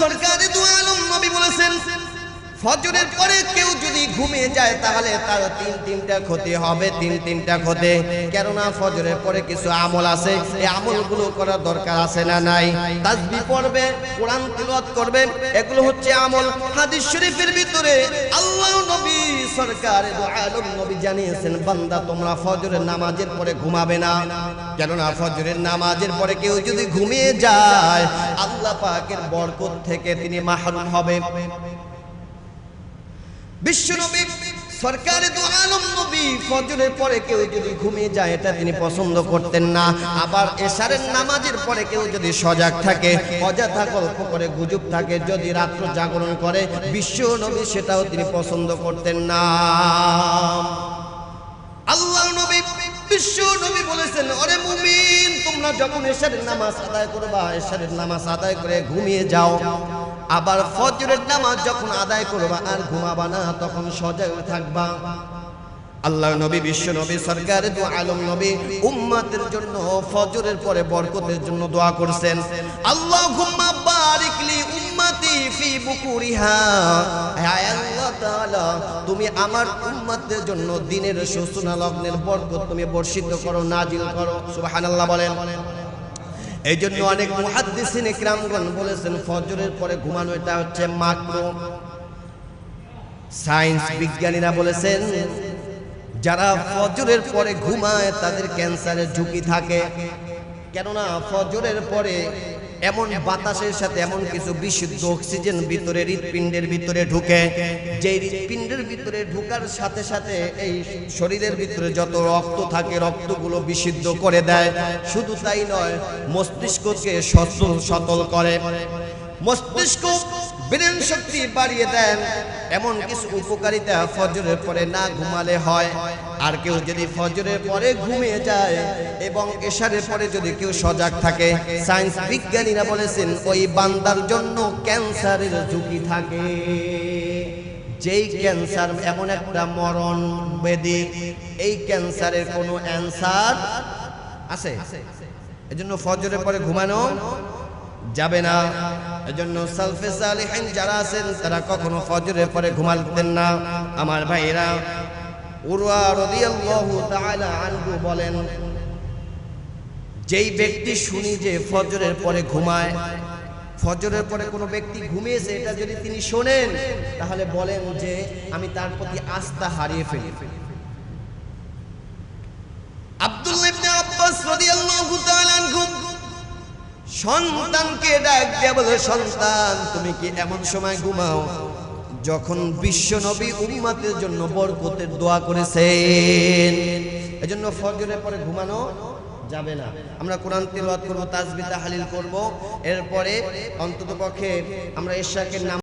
সরকারি দু আলম নবী বলেছেন, ফজরের পরে কেউ যদি ঘুমিয়ে যায়, তাহলে তার তিন তিনটা ক্ষতি হবে, তিন তিনটা ক্ষতি। কেননা ফজরের পরে কিছু আমল আছে, এই আমলগুলো করার দরকার আছে না নাই? তাসবি পড়বে, কোরআন তিলাওয়াত করবে, এগুলো হচ্ছে আমল। হাদিস শরীফের ভিতরে আল্লাহ নবী, সরকার আলম নবী জানিয়েছেন, বান্দা তোমরা ফজরের নামাজের পরে ঘুমাবে না। কেননা ফজরের নামাজের পরে কেউ যদি ঘুমিয়ে যায় আল্লাহ পাকের বরকত থেকে তিনি মাহরুম হবে। বিশ্বনবী দু আলম নবী, ফজরের পরে কেউ যদি ঘুমিয়ে যায়, এটা তিনি পছন্দ করতেন না। আবার এশারের নামাজের পরে কেউ যদি সজাগ থাকে, অযথা গল্প করে গুজব থাকে, যদি রাত্র জাগরণ করে বিশ্ব নবী সেটাও তিনি পছন্দ করতেন না। আল্লাহ নবী বিশ্ব নবী বলেছেন মুমিন, তোমরা যখন নামাজ আদায় করবা নামাজ আদায় করে ঘুমিয়ে যাও। আবার ফজরের নামাজ যখন আদায় করবা আর ঘুমাবা না, তখন সজাগ থাকবা। আল্লাহ নবী, বিশ্ব নবী, সরকার, দু আলম নবী, উম্মাতের জন্য ফজরের পরে বরকতের জন্য দোয়া করছেন। আল্লাহ বারিকলি উম্মাতি ফি বুকুরিহা। তুমি আমার উম্মাতের জন্য দিনের সূচনা লগ্নের বরকত তুমি বর্ষিত করো, নাজিল করো। সুবহানাল্লাহ বলেন। এই জন্য অনেক মুহাদ্দিসিন ইকরামগণ বলেছেন, ফজরের পরে ঘুমানো এটা হচ্ছে মাকরু। সায়েন্স বিজ্ঞানীরা বলেছেন, যারা ফজরের পরে ঘুমায় তাদের ক্যান্সারের ঝুঁকি থাকে। কেননা ফজরের পরে এমন বাতাসের সাথে এমন কিছু বিশুদ্ধ অক্সিজেন ভিতরে হৃৎপিণ্ডের ভিতরে ঢুকে। যে হৃৎপিণ্ডের ভিতরে ঢুকার সাথে সাথে এই শরীরের ভিতরে যত রক্ত থাকে রক্তগুলো বিশুদ্ধ করে দেয়। শুধু তাই নয় মস্তিষ্ককে সচল সতল করে। মস্তিষ্ক ব্রেন শক্তি বাড়িয়ে দেন। এমন কিছু উপকারিতা ফজরের পরে না ঘুমালে হয়। আর কেউ যদি ফজরের পরে ঘুমিয়ে যায় এবং এশারের পরে যদি কেউ সজাগ থাকে, সায়েন্স বিজ্ঞানীরা বলেছেন, ওই বান্দার জন্য ক্যান্সারের ঝুঁকি থাকে। যেই ক্যান্সার এমন একটা মরণ বেদি, এই ক্যান্সারের কোনো অ্যান্সার আছে? এজন্য ফজরের পরে ঘুমানো যাবে না। এজন্য সালফে সালিহিন যারা আছেন, তারা কখনো ফজরের পরে ঘুমাতেন না। আমার ভাইরা, উরওয়া রাদিয়াল্লাহু তাআলা আনহু বলেন, যেই ব্যক্তি শুনি যে ফজরের পরে ঘুমায়, ফজরের পরে কোনো ব্যক্তি ঘুমিয়েছে, এটা যদি তিনি শোনেন, তাহলে বলেন যে আমি তার প্রতি আস্থা হারিয়ে ফেলি আব্দুল্লাহ ইবনে আব্বাস রাদিয়াল্লাহু তাআলা আনহু সন্তানকে ডাক দেয়া বলে, সন্তান, তুমি কি এমন সময় ঘুমাও যখন বিশ্ব নবী উম্মাতের জন্য বরকতের দোয়া করেছেন? এজন্য ফজরের পরে ঘুমানো যাবে না। আমরা কোরআন তেলাওয়াত করব তাসবিহ তাহলিল করব। এরপরে অন্ততপক্ষে আমরা ইশাকের নাম